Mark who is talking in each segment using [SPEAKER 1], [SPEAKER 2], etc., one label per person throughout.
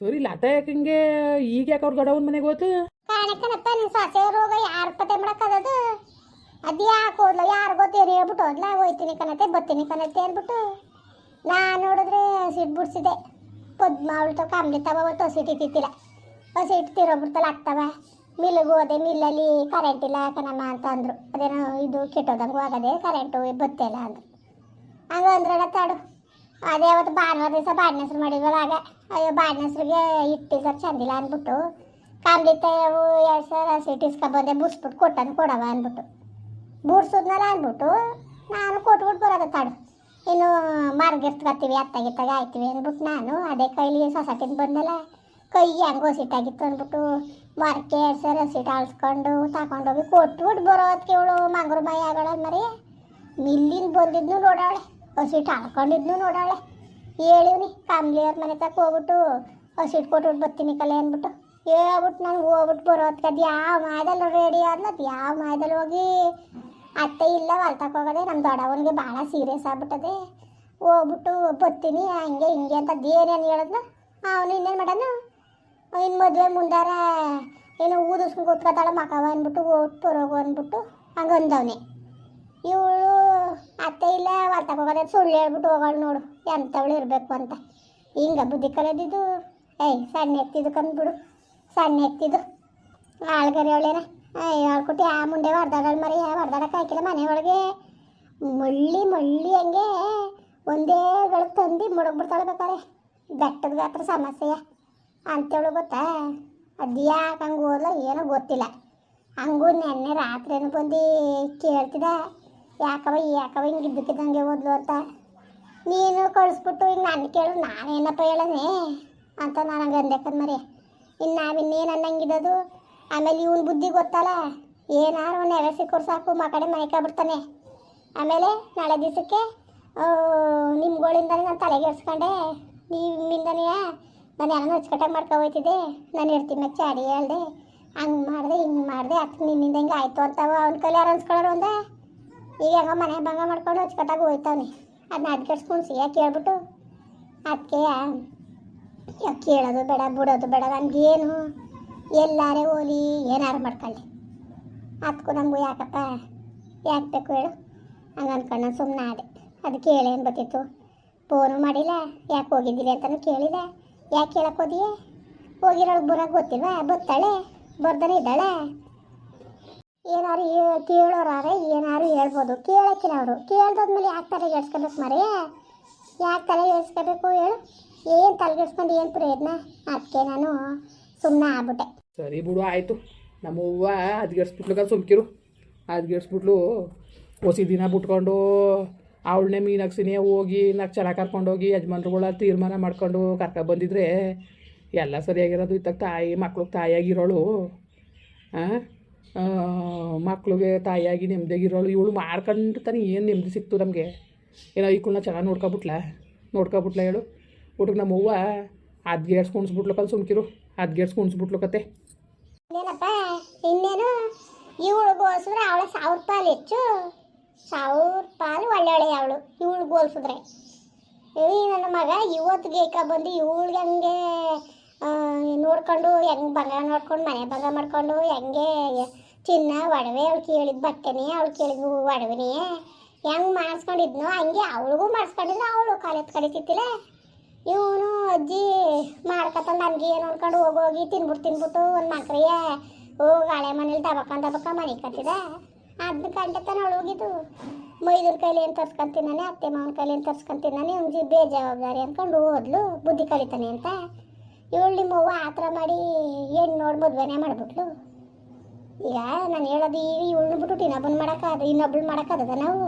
[SPEAKER 1] ಸರಿ, ಲತ ಯಾಕೆ ಈಗ ಯಾಕೆ ಅವ್ರ ದೊಡ್ಡವನ ಮನೆಗೆ ಹೋತು
[SPEAKER 2] ಕಾಣಕ್ಕನಪ್ಪ, ನಿನ್ ಸೊಸೆ ರೋಗ ಯಾರು ಪತ್ತೆ ಮಾಡಕ್ಕದದು? ಅದು ಯಾಕೆ ಹೋದ್ಲ? ಯಾರು ಗೊತ್ತೇರಿ ಹೇಳ್ಬಿಟ್ಟು ಹೋದ್ಲ? ಹೋಯ್ತೀನಿ ಕಣತೆ, ಬರ್ತೀನಿ ಕಣತೆ ಅಂದ್ಬಿಟ್ಟು ನಾನು ನೋಡಿದ್ರೆ ಸಿಟ್ಟು ಬಿಡ್ಸಿದೆ. ಪದ್ಮ ಅವಳು ಕಾಮ್ಲಿ ತವ ಅವತ್ತು ಹಸಿಟ್ಟು ಇತ್ತಿಲ್ಲ ಹಸಿಟ್ಟು ತಿರೋಗ್ಬಿಡ್ತಲ್ಲ ಆಗ್ತವ. ಮಿಲ್ಗೆ ಹೋದೆ, ಮಿಲ್ಲಲ್ಲಿ ಕರೆಂಟ್ ಇಲ್ಲ ಕಣಮ್ಮ ಅಂತ ಅಂದರು. ಅದೇನೋ ಇದು ಕೆಟ್ಟೋದಂಗೂ ಆಗದೆ ಕರೆಂಟು ಬತ್ತೆ ಇಲ್ಲ ಅಂದ್ರು. ಹಂಗಂದ್ರೆ ತಾಡು ಅದೇ ಅವತ್ತು ಭಾನುವಾರ ದಿವಸ ಬಾಡಿನ ಹೆಸ್ರು ಮಾಡಿದ್ವಲ್ಲ ಅಯ್ಯೋ ಬಾಡಿನ ಹೆಸ್ರಿಗೆ ಸರ್ ಚಂದಿಲ್ಲ ಅಂದ್ಬಿಟ್ಟು. ಕಾಮ್ಲಿತ್ತ ಅವು ಎರಡು ಸಾವಿರ ಸೀಟ್ ಇಸ್ಕೊಬಂದೆ ಬುಡ್ಸ್ಬಿಟ್ಟು ಕೊಟ್ಟನು ಕೊಡವ ಅಂದ್ಬಿಟ್ಟು. ಬುಡ್ಸೋದ್ನಲ್ಲ ಅಂದ್ಬಿಟ್ಟು, ನಾನು ಕೊಟ್ಬಿಟ್ಟು ಬರೋದು ತಾಡು ಇನ್ನು ಮಾರ್ಗಿರ್ತ್ಕೊತೀವಿ ಅತ್ತಾಗಿತ್ತಾಗ ಆಯ್ತೀವಿ ಅಂದ್ಬಿಟ್ಟು ನಾನು ಅದೇ ಕೈಲಿ ಸೊಸೈಟಿನ ಬಂದಲ್ಲ. ಕೈ ಹೆಂಗೋ ಸಿಟ್ಟಾಗಿತ್ತು ಅಂದ್ಬಿಟ್ಟು ಮರಕ್ಕೆ ಎರಡು ಸಾವಿರ ಸೀಟ್ ಆಳ್ಸ್ಕೊಂಡು ತಗೊಂಡೋಗಿ ಕೊಟ್ಬಿಟ್ಟು ಬರೋದಕ್ಕೆ ಇವಳು ಮಂಗ್ರು ಮೈ ಆಗಳ ಮರಿ. ಮಿಲ್ಲಿಂದ ಬಂದಿದ್ನು ನೋಡಾಳೆ ಹಸಿಟ್ಟು ಹಾಕೊಂಡಿದ್ನು ನೋಡಾಳೆ. ಹೇಳಿವ್ನಿ ಕಾಮ್ಲಿಯವ್ರ ಮನೆ ತಕ್ಕ ಹೋಗ್ಬಿಟ್ಟು ಹಸಿಟ್ಟು ಕೊಟ್ಬಿಟ್ಟು ಬರ್ತೀನಿ ಕಲೆ ಅಂದ್ಬಿಟ್ಟು. ಹೇಳ್ಬಿಟ್ಟು ನಾನು ಹೋಗ್ಬಿಟ್ಟು ಬರೋದ್ಕೆ ಯಾವ ಮಾಯದಲ್ಲಿ ರೆಡಿ ಅದು ಯಾವ ಮಾಯದಲ್ಲಿ ಹೋಗಿ ಅತ್ತೆ ಇಲ್ಲ ಹೊಲ್ತಕ್ಕೆ ಹೋಗೋದೆ ನಮ್ಮ ದೊಡ್ಡವನಿಗೆ ಭಾಳ ಸೀರಿಯಸ್ ಆಗ್ಬಿಟ್ಟದೆ. ಹೋಗ್ಬಿಟ್ಟು ಬರ್ತೀನಿ, ಹಂಗೆ ಹಿಂಗೆ ಅಂತ ಏನೇನು ಹೇಳಿದ್ನ ಅವನು ಇನ್ನೇನು ಮಾಡೋಣ ಇನ್ನು ಮದುವೆ ಮುಂದಾರ ಏನೋ ಊದಿಸ್ಕೊಂಡು ಕೂತ್ಕೊತಾಳೆ ಮಕವ ಅಂದ್ಬಿಟ್ಟು ಹೋಗ್ಬಿಟ್ಟು ಬರೋಗು ಅಂದ್ಬಿಟ್ಟು ಹಂಗೆ ಅಂದವನೇ. ಇವಳು ಅತ್ತೆ ಇಲ್ಲ ಹೊಲ್ತಕ್ಕೆ ಹೋಗೋದೇ ಸುಳ್ಳು ಹೇಳ್ಬಿಟ್ಟು ಹೋಗೋಳು ನೋಡು ಎಂಥವಳು ಇರಬೇಕು ಅಂತ. ಹಿಂಗೆ ಬುದ್ಧಿ ಕಲಿದಿದ್ದು ಏಯ್, ಸಣ್ಣ ಎತ್ತಿದ್ದು ಕಂದ್ಬಿಡು ಸಣ್ಣ ಎತ್ತಿದ್ದು. ಆಳ್ಗರಿ ಅವಳೇನ ಏಯ್ ಆಳ್ಕೊಟ್ಟು ಆ ಮುಂದೆ ಹೊಡೆದಾಡಳು ಮರಿ ಹೊಡೆದಾಡಕ್ಕೆ ಹಾಕಿಲ್ಲ ಮನೆ ಒಳಗೆ ಮಳ್ಳಿ ಮಳ್ಳಿ ಹಂಗೆ ಒಂದೇ ಗಳಿಗೆ ತಂದು ಮುಳುಗ್ಬಿಡ್ತಾಳೆ ಬೇಕಾರೆ. ಬೆಟ್ಟದ ಗಾತ್ರ ಸಮಸ್ಯೆಯ? ಅಂತೇಳು ಗೊತ್ತಾ? ಅದು ಯಾಕೆ ಹಂಗೆ ಓದಲ್ಲ ಏನೋ ಗೊತ್ತಿಲ್ಲ. ಹಂಗೂ ನೆನ್ನೆ ರಾತ್ರಿನೂ ಬಂದು ಕೇಳ್ತಿದ್ದ. ಯಾಕವ ಯಾಕವ ಹಿಂಗೆ ಇದ್ದಕ್ಕಿದ್ದಂಗೆ ಓದ್ಲು ಅಂತ. ನೀನು ಕಳಿಸ್ಬಿಟ್ಟು ಈಗ ನಾನು ಕೇಳು, ನಾನೇನಪ್ಪ ಹೇಳನೆ? ಅಂತ ನಾನು ಹಂಗೆ ಅಂದೆಕ್ಕದ ಮರಿ. ಇನ್ನು ನಾವಿನ್ನೇನು ಅನ್ನಂಗಿಡೋದು ಆಮೇಲೆ ಇವನ್ ಬುದ್ಧಿ ಗೊತ್ತಲ್ಲ? ಏನಾರು ಒಂದು ನೆವೆ ಕೊಡ್ಸಾಕು ಸಾಕು ಮಕಡೆ ಮೈಕಾಬಿಡ್ತಾನೆ ಆಮೇಲೆ ನಾಳೆ ದಿವಸಕ್ಕೆ ನಿಮ್ಗಳಿಂದ ನಾನು ತಲೆಗೆ ತಲೆಗೆಡ್ಸ್ಕೊಂಡೆ ನಿಮ್ಮಿಂದನೇ ನಾನು ಯಾರನ್ನ ಅಚ್ಚುಕಟ್ಟಾಗಿ ಮಾಡ್ಕೊ ಹೋಯ್ತಿದ್ದೆ. ನಾನು ಇರ್ತೀನಿ ಮತ್ತೆ ಚಾಡಿ ಹೇಳ್ದೆ. ಹಂಗೆ ಮಾಡಿದೆ, ಹಿಂಗೆ ಮಾಡಿದೆ ಅಕ್ಕ ನಿನ್ನಿಂದ ಹಿಂಗೆ ಆಯಿತು ಅಂತವ. ಅವ್ನ ಕೈಲಿ ಯಾರು ಒಂದೇ? ಈಗ ಮನೆ ಭಂಗ ಮಾಡ್ಕೊಂಡು ಅಚ್ಚುಕಟ್ಟಾಗಿ ಹೋಯ್ತಾವ್ರಿ ಅದನ್ನ ಅದ್ಕಡ್ಸ್ಕೊಂಡು ಸಿಗ ಕೇಳ್ಬಿಟ್ಟು ಅದಕ್ಕೆ ಯಾಕೆ ಕೇಳೋದು ಬೇಡ, ಬಿಡೋದು ಬೇಡ ನನಗೇನು ಎಲ್ಲಾರೇ ಹೋಲಿ ಏನಾರು ಮಾಡ್ಕೊಳ್ಳಿ. ಅದಕ್ಕೂ ನಮಗೂ ಯಾಕಪ್ಪ, ಯಾಕೆ ಬೇಕು ಹೇಳು? ಹಂಗೆ ಅನ್ಕೊಂಡು ನಾನು ಸುಮ್ಮನೆ ಆದೆ. ಅದಕ್ಕೆ ಹೇಳೇನು ಬರ್ತಿತ್ತು ಫೋನು ಮಾಡಿಲ್ಲ, ಯಾಕೆ ಹೋಗಿದ್ದೀರಿ ಅಂತಲೂ ಕೇಳಿದೆ ಯಾಕೆ ಕೇಳಕ್ಕೆ ಹೋದಿಯೇ? ಹೋಗಿರೋಳಗೆ ಬರೋಕೆ ಗೊತ್ತಿಲ್ವಾ? ಬರ್ತಾಳೆ ಬರ್ದಾನೆ ಇದ್ದಾಳೆ? ಏನಾರು ಕೇಳೋರಾರೆ, ಏನಾರು ಹೇಳ್ಬೋದು. ಕೇಳಕ್ಕಿಲ್ಲ ಅವರು. ಕೇಳ್ದಾದ್ಮೇಲೆ ಯಾಕೆ ತಲೆ ಕೆಡ್ಸ್ಕೊಬೇಕು ಮರಿ? ಯಾಕೆ ತಲೆ ಕೆಡ್ಸ್ಕೋಬೇಕು ಹೇಳು. ಏನು ತಲೆಗೆಡ್ಸ್ಕೊಂಡು ಏನು ಪ್ರಯತ್ನ? ಅದಕ್ಕೆ ನಾನು ಸುಮ್ಮನೆ ಆಗ್ಬಿಟ್ಟೆ.
[SPEAKER 1] ಸರಿ ಬಿಡು, ಆಯಿತು. ನಮ್ಮ ಗೆಡ್ಸ್ಬಿಟ್ಲು ಅದ್ಗೆಡ್ಸ್ಬಿಟ್ಲು ಸುಮ್ಕಿರು. ಅದ್ಗೆಡ್ಸ್ಬಿಟ್ಲು ಹೊಸಿ ದಿನ ಬಿಟ್ಕೊಂಡು ಅವಳನ್ನೇ ಮೀನಾಕ್ಸಿನೇ ಹೋಗಿ ನಾಲ್ಕು ಚೆನ್ನಾಗಿ ಕರ್ಕೊಂಡೋಗಿ ಯಜಮಾನ್ರುಗಳ ತೀರ್ಮಾನ ಮಾಡ್ಕೊಂಡು ಕರ್ಕೊ ಬಂದಿದ್ರೆ ಎಲ್ಲ ಸರಿಯಾಗಿರೋದು. ಇತ್ತಾಗ ತಾಯಿ ಮಕ್ಳಿಗೆ ತಾಯಿಯಾಗಿರೋಳು. ಮಕ್ಳಿಗೆ ತಾಯಿಯಾಗಿ ನೆಮ್ಮದಿಯಾಗಿರೋಳು. ಇವಳು ಮಾಡ್ಕೊಂಡು ತಾನೆ ಏನು ನೆಮ್ಮದಿ ಸಿಕ್ತು ನಮಗೆ? ಏನೋ ಈಕಳನ್ನ ಚೆನ್ನಾಗಿ ನೋಡ್ಕೊಬಿಟ್ಲ? ನೋಡ್ಕೊಬಿಟ್ಲ ಹೇಳು. ಊಟಕ್ಕೆ ನಮ್ಮ ಅದು ಗೇಡ್ಸ್ ಕುಣಿಸ್ಬಿಟ್ಲು ಕಲ್ ಸುಮ್ಕಿರು. ಅದ್ಗೇಡ್ಸ್ ಕುಣಿಸ್ಬಿಟ್ಲು ಕತೆ.
[SPEAKER 2] ಇನ್ನೇನಪ್ಪ ಇನ್ನೇನು? ಇವಳು ಹೋಲ್ಸಿದ್ರೆ ಅವಳ ಸಾವಿರ ರೂಪಾಯಿ ಹೆಚ್ಚು. ಸಾವಿರ ರೂಪಾಯಿ ಒಳ್ಳೆ ಅವಳು, ಇವಳು ಹೋಲ್ಸಿದ್ರೆ ಏಯ್ ನನ್ನ ಮಗ ಇವತ್ತು ಗೇಕ ಬಂದು ಇವಳಿಗೆ ಹಂಗೆ ನೋಡ್ಕೊಂಡು ಹೆಂಗೆ ಬಂಗಾರ ನೋಡ್ಕೊಂಡು, ಮನೆ ಬಂಗ ಮಾಡ್ಕೊಂಡು, ಹೆಂಗೆ ಚಿನ್ನ, ಒಡವೆ, ಅವ್ಳು ಕೇಳಿದ ಬಟ್ಟೆನೇ, ಅವ್ಳು ಕೇಳಿದ ಒಡವೆನೇ, ಹೆಂಗೆ ಮಾಡಿಸ್ಕೊಂಡಿದ್ನೋ, ಹಂಗೆ ಅವಳಿಗೂ ಮಾಡಿಸ್ಕೊಂಡಿಲ್ಲ, ಅವಳು ಕಾಲೇಜ್ ಕಡಿತಿತ್ತಿಲ್ಲ ಇವನು ಅಜ್ಜಿ ಮಾಡ್ಕತ್ತ ನನಗೆ ಏನು ಅನ್ಕೊಂಡು ಹೋಗೋಗಿ ತಿನ್ಬಿಟ್ಟು ತಿನ್ಬಿಟ್ಟು ಒಂದು ಮಕ್ಳಿಗೆ ಹೋಗಿ ಹಳೆ ಮನೇಲಿ ತಬಕ ತಬಕ ಮನೆ ಅರ್ಧ ಗಂಟೆ ಕಂಡತನ ಅವಳು ಹೋಗಿದ್ದು. ಮೈದೂರ ಕೈಲಿ ಏನು ತರ್ಸ್ಕೊಂತಿದ್ದಾನೆ ಅತ್ತೆ ಮಾವನ ಕೈಲಿ ಏನು ತರ್ಸ್ಕೊಂತಿದ್ದಾನೆ ಇವ್ನಿಗೆ ಬೇಜವಾಬ್ದಾರಿ ಅಂದ್ಕೊಂಡು ಹೋದ್ಲು, ಬುದ್ಧಿ ಕಲಿತಾನೆ ಅಂತ. ಇವಳು ನಿಮ್ಮ ಅವ್ವ ಆ ಥರ ಮಾಡಿ ಏನು ನೋಡಿ ಮದುವೆನೇ ಮಾಡಿಬಿಟ್ಲು. ಈಗ ನಾನು ಹೇಳೋದು ಈಗ ಇವಳನ್ನ ಬಿಟ್ಟು ಇನ್ನೊಬ್ಬನ ಮಾಡೋಕ್ಕಾದ ಇನ್ನೊಬ್ಳು ಮಾಡೋಕ್ಕಾಗದ ನಾವು?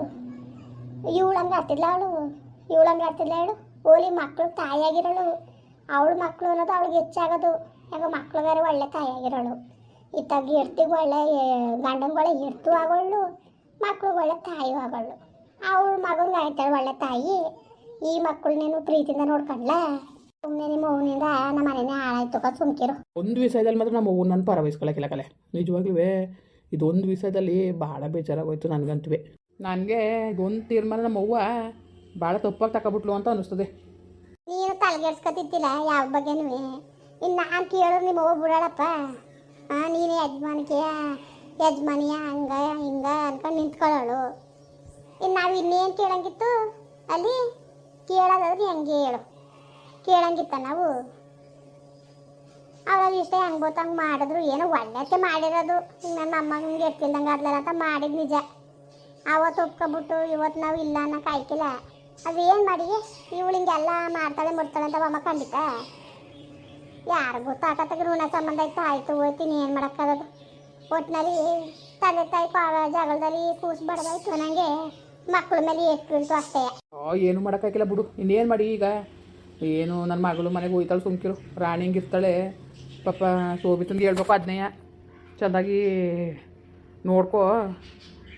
[SPEAKER 2] ಇವಳು ಹಂಗೆ ಆಡ್ತಿದ್ಲ ಅವಳು? ಇವಳು ಹಂಗೆ ಆಡ್ತಿದ್ಲ ಹೇಳು? ಓಲಿ ಮಕ್ಕಳು ತಾಯಿಯಾಗಿರೋಳು. ಅವಳು ಮಕ್ಕಳು ಅನ್ನೋದು ಅವಳಿಗೆ ಹೆಚ್ಚಾಗೋದು. ಯಾಕೆ ಮಕ್ಳು ಬೇರೆ ಒಳ್ಳೆ ತಾಯಿಯಾಗಿರೋಳು. ಇತ್ತಾಗ ಎರ್ತಿಗೆ ಒಳ್ಳೆ ಗಂಡಂಗೊಳ್ಳೆ ಎರ್ತು ಆಗೋಳು. ಮಕ್ಳಿಗೆ ಒಳ್ಳೆ ತಾಯಿ ಆಗೋಳು. ಅವಳು ಮಗಂಗೆ ಆಯ್ತಾಳೆ ಒಳ್ಳೆ ತಾಯಿ. ಈ ಮಕ್ಕಳನ್ನೇನು ಪ್ರೀತಿಯಿಂದ ನೋಡ್ಕೊಂಡ್ಲ? ಸುಮ್ಮನೆ ನಿಮ್ಮ ನಮ್ಮ ಮನೆನೇ ಹಾಳಾಯ್ತು ಸುಮ್ಕಿರು.
[SPEAKER 1] ಒಂದು ವಿಷಯದಲ್ಲಿ ಮಾತ್ರ ನಮ್ಮ ನನ್ನ ನಾನು ಪರವಹಿಸ್ಕೊಳಕ್ಕಿಲ್ಲ ಕಲೆ. ನಿಜವಾಗ್ಲೂ ಇದೊಂದು ವಿಷಯದಲ್ಲಿ ಭಾಳ ಬೇಜಾರಾಗೋಯ್ತು ನನಗಂತೂ ನನಗೆ ಇದೊಂದು ತೀರ್ಮಾನ ನಮ್ಮ ಅವ್ವ ಭಾಳ ತಪ್ಪಾಗಿ ತಗೊಬಿಟ್ಲು ಅಂತ ಅನಿಸ್ತದೆ
[SPEAKER 2] ನೀನು ತಲೆಗೆಡ್ಸ್ಕೊತಿದ್ದಿಲ್ಲ ಯಾವ ಬಗ್ಗೆನೂ? ಇನ್ನು ನಾನು ಕೇಳೋರು ನಿಮ್ಮ ಅವ್ವ ಬಿಡಾಳಪ್ಪ ನೀನು ಯಜಮಾನಿಕೆಯ ಯಜಮಾನಿಯ ಹಂಗ ಹಿಂಗ ಅನ್ಕೊಂಡು ನಿಂತ್ಕೊಳ್ಳೋಳು. ಇನ್ನು ನಾವು ಇನ್ನೇನು ಕೇಳಂಗಿತ್ತು ಅಲ್ಲಿ ಕೇಳೋದಾದ್ರೆ ಹೆಂಗೆ ಹೇಳು. ಕೇಳಂಗಿತ್ತ ನಾವು? ಅವ್ರದ್ದು ಇಷ್ಟ ಹೆಂಗೆ ಗೊತ್ತಂಗೆ ಮಾಡಿದ್ರು. ಏನೋ ಒಳ್ಳೆತ್ತೆ ಮಾಡಿರೋದು. ನನ್ನ ಹಿಂಗೆ ಎತ್ತಿಲ್ದಂಗೆ ಆದ್ಲಲ್ಲ ಅಂತ ಮಾಡಿದ್ ನಿಜ. ಅವತ್ತು ಒಪ್ಕೊಬಿಟ್ಟು ಇವತ್ತು ನಾವು ಇಲ್ಲ ಅನ್ನೋ ಕಾಯ್ಕಿಲ್ಲ ಅದೇನು ಮಾಡಿ ಇವಳು ಹಿಂಗೆಲ್ಲ ಮಾಡ್ತಾಳೆ ಮುಡ್ತಾಳೆ ಅಂತ ಅಮ್ಮ ಖಂಡಿತ ಯಾರು ಗೊತ್ತಾಗತ್ತಾಗ ಋಣ ಸಂಬಂಧ ಇತ್ತು, ಆಯ್ತು, ಹೋಯ್ತೀನಿ, ಏನು ಮಾಡೋಕ್ಕಾಗದು ಒಟ್ಟಿನಲ್ಲಿ ತಂದೆ ತಾಯಿ ಪಾವ ಜಗಳದಲ್ಲಿ ಕೂಸ್ಬಾರ್ದಾಯ್ತು ನನಗೆ ಮಕ್ಳ ಮೇಲೆ ಎಷ್ಟು ಅಷ್ಟೇ.
[SPEAKER 1] ಏನು ಮಾಡೋಕ್ಕಾಗಿಲ್ಲ ಬಿಡು. ಇನ್ನೇನು ಮಾಡಿ ಈಗ? ಏನು ನನ್ನ ಮಗಳು ಮನೆಗೆ ಹೋಯ್ತಾಳೆ ಸುಮ್ಕಿರು. ರಾಣಿ ಹಿಂಗಿರ್ತಾಳೆ ಪಾಪ ಸೋಬಿತಂದು ಹೇಳ್ಬೇಕು ಅದನ್ನೇ ಚೆಂದಾಗಿ ನೋಡ್ಕೋ,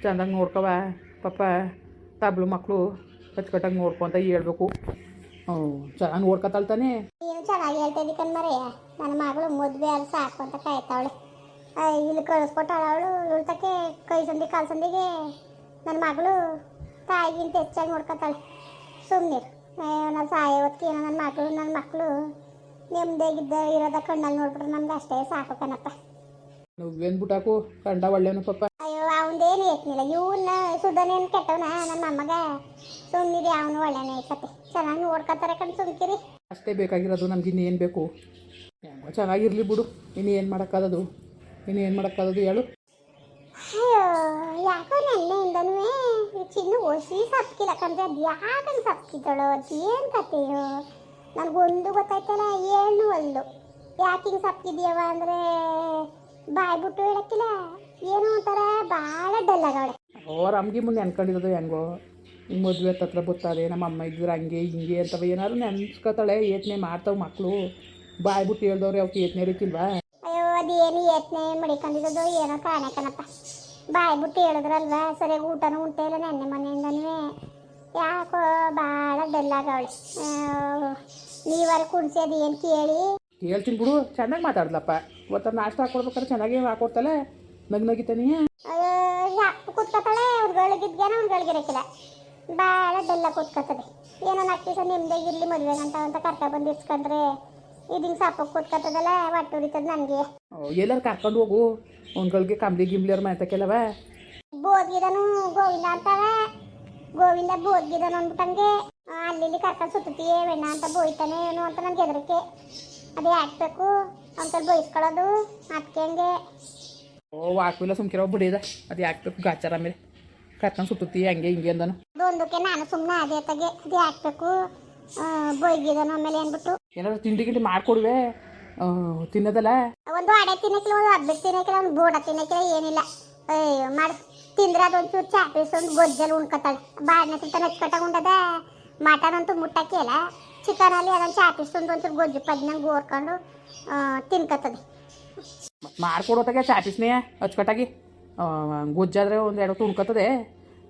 [SPEAKER 1] ಚೆಂದಾಗಿ ನೋಡ್ಕೋವ ಪಾಪ ತಬ್ಳು ಮಕ್ಕಳು ಕಚ್ಕಟ್ಟಾಗಿ ನೋಡ್ಕೊ ಅಂತ ಹೇಳ್ಬೇಕು. ಹ್ಞೂ ಚೆನ್ನಾಗಿ ನೋಡ್ಕೊತಾಳೆ ತಾನೆ.
[SPEAKER 2] ನೀನು ಚೆನ್ನಾಗಿ ಹೇಳ್ತಾ ಇದ್ದಿ ಕಣ್ಮರೆ ನನ್ನ ಮಗಳು ಮದುವೆ ಅಲ್ಲಿ ಸಾಕು ಅಂತ ಕಾಯ್ತಾವಳೆ. ಇಲ್ಲಿ ಕಳಿಸ್ಕೊಟ್ಟಾಳ ಅವಳು. ಉಳ್ತಕ್ಕೆ ಕೈ ಸಂದಿ ಕಾಲು ಸಂದಿಗೆ ನನ್ನ ಮಗಳು ತಾಯಿಗಿಂತ ಹೆಚ್ಚಾಗಿ ನೋಡ್ಕೊತಾಳೆ. ಸುಮ್ಮನೆ ನಾವು ಸಾಯ ನನ್ನ ಮಕ್ಕಳು ನನ್ನ ಮಕ್ಕಳು ನೆಮ್ಮದಿಯಾಗಿದ್ದ ಇರೋದ ಕಣ್ಣಲ್ಲಿ ನೋಡ್ಬಿಟ್ರೆ ನಮ್ಗೆ ಅಷ್ಟೇ ಸಾಕು ಕಣಪ್ಪ.
[SPEAKER 1] ನುಗ್ಗೇನ್ಬಿಟ್ಟಾಕು ಕಂಡ ಒಳ್ಳೇನು ಪಪ್ಪ
[SPEAKER 2] ಅಯ್ಯೋ ಅವನದೇನು ಎತ್ತಿಲ್ಲ ಇವನ್ನ ಸುಧನೇನು ಕೆಟ್ಟವನ? ನಮ್ಮ ಅಮ್ಮಗ ಸುಮ್ಮಿದೆ ಅವನು ಒಳ್ಳೆನೇ ಕತೆ. ಚೆನ್ನಾಗಿ ನೋಡ್ಕೊತಾರ ಕಣ್ ಸುಮ್ಕಿರಿ.
[SPEAKER 1] ಅಷ್ಟೇ ಬೇಕಾಗಿರೋದು ನಮ್ಗೆ ಇನ್ನೇನು ಬೇಕು? ಹೆಂಗೋ ಚೆನ್ನಾಗಿರ್ಲಿ ಬಿಡು. ಇನ್ನೇನು ಮಾಡೋಕ್ಕಾದದು? ಇನ್ನೇನು ಮಾಡೋಕ್ಕಾದದು ಹೇಳು.
[SPEAKER 2] ಅಯ್ಯೋ ಯಾಕೋ ನೆನ್ನೆಯಿಂದನೂ ಒಸಿ ಸಪ್ಕಿಲ್ಲ ಕಂದ್ರೆ ಅದು ಯಾಕಂಗೆ ಸಪ್ಕಿದ್ದಳು ಅದು ಏನು ಕಥೆಯೋ. ನನಗೊಂದು ಗೊತ್ತಾಯ್ತಲ್ಲ ಏನು ಒಂದು. ಯಾಕೆ ಹಿಂಗೆ ಸಪ್ಕಿದ್ಯವ ಅಂದರೆ ಬಾಯ್ ಬಿಟ್ಟು ಹೇಳಕ್ಕಿಲ್ಲ ಏನೋ ಒಂಥರ ಭಾಳ ಡಲ್ಲ ಆಗವಳೆ
[SPEAKER 1] ಅವ್ರ ಅಮ್ಗೆ ಮುಂದೆ ಅನ್ಕೊಂಡಿರೋದು ಹೆಂಗೋ? ಹಿಂಗೆ ಮದುವೆ ಹತ್ರ ಬರ್ತದೆ ನಮ್ಮ ಅಮ್ಮ ಇದ್ರೆ ಹಂಗೆ ಹಿಂಗೆ ಅಂತವ ಏನಾದ್ರು ನೆನ್ಸ್ಕೊತಾಳೆ ಯತ್ನೆ ಮಾಡ್ತಾವ ಮಕ್ಕಳು ಬಾಯ್ ಬಿಟ್ಟು ಹೇಳ್ದವ್ರೆ ಅವ್ಕೆ ಯತ್ನೆ ಇರಕ್ಕಿಲ್ವಾ
[SPEAKER 2] ಅಯ್ಯೋ ಅದೇನು ಯತ್ನೆ ಮಡಿಕೊಂಡಿರೋದು ಏನೋ ಕಾರಣ ಕಣಪ್ಪ. ಬಾಯ್ ಬುಟ್ಟಿ ಹೇಳಿದ್ರಲ್ವಾ? ಸರಿಯಾಗಿ ಊಟನೂ ಉಂಟೆ ಇಲ್ಲ ನೆನ್ನೆ ಮನೆಯಿಂದನೇ. ಯಾಕೋ ಭಾಳ ಡಲ್ ಆಗವಳೆ. ನೀವಾರ ಕುಣಿಸಿ ಅದು ಏನು ಕೇಳಿ?
[SPEAKER 1] ಹೇಳ್ತೀನಿ ಬಿಡು ಚೆನ್ನಾಗಿ ಮಾತಾಡ್ಲಪ್ಪ ಇವತ್ತು ನಾಷ್ಟ ಹಾಕೊಡ್ಬೇಕಾದ್ರೆ ಚೆನ್ನಾಗಿ ಹಾಕೊಡ್ತಾಳೆ. ನಗ್ ನಗಿತಾನೆ
[SPEAKER 2] ಕೂತ್ಕೊತಾಳೆ ಅವ್ರುಗಳಿಗಿದ್ಗೇನ ಅವ್ರುಗಳಿಗಿರಕ್ಕಿಲ್ಲ ಭಾಳ ಬೆಲ್ಲ ಕೂತ್ಕೊತದೆ. ಏನೋ ನಾಲ್ಕು ದಿವಸ ಇರಲಿ ಮದುವೆ ಗಂಟ ಅಂತ ಕರ್ಕ ಬಂದು ಇಸ್ಕೊಂಡ್ರೆ ಇದೀಗ ಸಾಪಕ್ಕೆ ಕೂತ್ಕೊತದಲ್ಲ ಒಟ್ಟು ಉರಿತದ ನನಗೆ.
[SPEAKER 1] ಎಲ್ಲರೂ ಕರ್ಕೊಂಡು ಹೋಗು. ಅವ್ನ್ಗಳಿಗೆ ಕಂಬ್ಲಿ ಅವ್ರ ಮನೆ ಕೆಲವ
[SPEAKER 2] ಬೋದ್ಗಿದನು ಗೋವಿಂದ ಅಂತವ. ಗೋವಿಂದ ಬೋದ್ಗಿದನು ಅಂದ್ಬಿಟ್ಟಂಗೆ ಅಲ್ಲಿ ಇಲ್ಲಿ ಕರ್ಕೊಂಡು ಸುತ್ತೀಯೇ ಬೆಣ್ಣ ಅಂತ ಬೋಯ್ತಾನೆ ಏನು ಅಂತ ನನ್ಗೆ ಹೆದರಿಕೆ. ಅದೇ ಹಾಕ್ಬೇಕು ಅಂತ ಬೋಯಿಸ್ಕೊಳ್ಳೋದು ಅದಕ್ಕೆ ಹಂಗೆ.
[SPEAKER 1] ಓ ಹಾಕಿಲ್ಲ ಸುಮ್ಕಿರೋ ಬಿಡಿದ ಅದು ಯಾಕೆ ಗಾಚಾರ ಮೇಲೆ ಕರ್ಕೊಂಡು ಸುತ್ತೀ ಹಂಗೆ ಹಿಂಗೆ ಅಂದನು.
[SPEAKER 2] ಅದೊಂದಕ್ಕೆ ನಾನು ಸುಮ್ಮನೆ ಅದೇ ತಗೆ ಅದೇ ಹಾಕ್ಬೇಕು ಬೋಯ್ಗಿದನು ಆಮೇಲೆ ಅಂದ್ಬಿಟ್ಟು
[SPEAKER 1] ಏನಾದ್ರು ತಿಂಡಿ ಗಿಂಡಿ ಮಾಡ್ಕೊಡುವೆ? ತಿನ್ನೋದಲ್ಲ?
[SPEAKER 2] ಒಂದು ಅಡೆ ತಿನ್ನಕ್ಕಿಲ್ಲ ಒಂದು ಹಬ್ಬಕ್ಕೆ ತಿನ್ನಕ್ಕಿಲ್ಲ ಒಂದು ಬೋಡ ತಿನ್ನಕ್ಕಿಲ್ಲ ಏನಿಲ್ಲ. ಅಯ್ಯೋ ಮಾಡಿ ತಿಂದ್ರೆ ಅದೊಂಚೂರು ಚಾಪೀಸ್ ಒಂದು ಗೊಜ್ಜಲ್ಲಿ ಉಣ್ಕೊತಾಳೆ. ಬಾಡಿನ ತಿಂತ ನಚ್ಕಟ್ಟಾಗ ಉಂಡದ ಮಟನ್ ಅಂತೂ ಮುಟ್ಟಕ್ಕೆ ಇಲ್ಲ ಚಿಕನಲ್ಲಿ ಅದೊಂದು ಚಾಪೀಸ್ ಒಂದು ಒಂಚೂರು ಗೊಜ್ಜು ಪದ್ನಂಗೆ ಓರ್ಕೊಂಡು ತಿನ್ಕತ್ತದೆ
[SPEAKER 1] ಮತ್ತೆ ಚಾಪೀಸ್ನೇ ಗೊಜ್ಜ ಗೊಜ್ಜಾದ್ರೆ ಒಂದು ಎರಡು ತುಣ್ಕತ್ತದೆ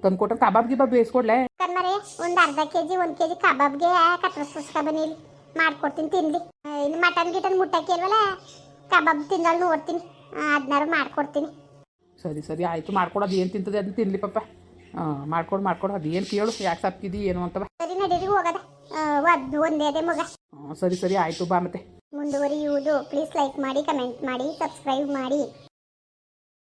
[SPEAKER 1] ತಂದು ಕೊಟ್ಟರೆ ಕಬಾಬ್ ಗಿಬಾಬ್ ಬೇಯಿಸ್ಕೊಡ್ಲೆ.
[SPEAKER 2] ಕಣ್ಮರೆ ಒಂದು ಅರ್ಧ ಕೆ ಜಿ ಒಂದು ಕೆ ಜಿ ಕಬಾಬ್ಗೆ ಕಟ್ರಸ್ಕ ಬನ್ನಿಲಿ ಮಾಡ್ಕೊಡ್ತೀನಿ ತಿನ್ಲಿ. ಇನ್ನು ಮಟನ್ ಗಿಟನ್ ಮುಟ್ಟಕ್ಕೆ ಇಲ್ವಲ್ಲ ಕಬಾಬ್ ತಿನ್ನಲ್ ನೋಡ್ತೀನಿ. ಅದನ್ನಾರು ಮಾಡ್ಕೊಡ್ತೀನಿ.
[SPEAKER 1] ಸರಿ ಸರಿ ಆಯಿತು. ಮಾಡ್ಕೊಡೋದು ಏನು ತಿಂತದೆ ಅದನ್ನ ತಿನ್ಲಿ ಪಪ್ಪ ಮಾಡ್ಕೊಡು ಮಾಡ್ಕೊಡು. ಅದು ಏನು ಕೇಳು ಯಾಕೆ ಸಪ್ಕಿದಿ ಏನು ಅಂತವ
[SPEAKER 2] ಸರಿ ನಡೀರಿ ಹೋಗದ. ಒಂದು ಒಂದೇ ಅದೇ ಮಗ.
[SPEAKER 1] ಸರಿ ಸರಿ ಆಯಿತು ಬಾ ಮತ್ತೆ.
[SPEAKER 2] ಮುಂದುವರಿಯುವುದು. ಪ್ಲೀಸ್ ಲೈಕ್ ಮಾಡಿ ಕಮೆಂಟ್ ಮಾಡಿ ಸಬ್ಸ್ಕ್ರೈಬ್ ಮಾಡಿ.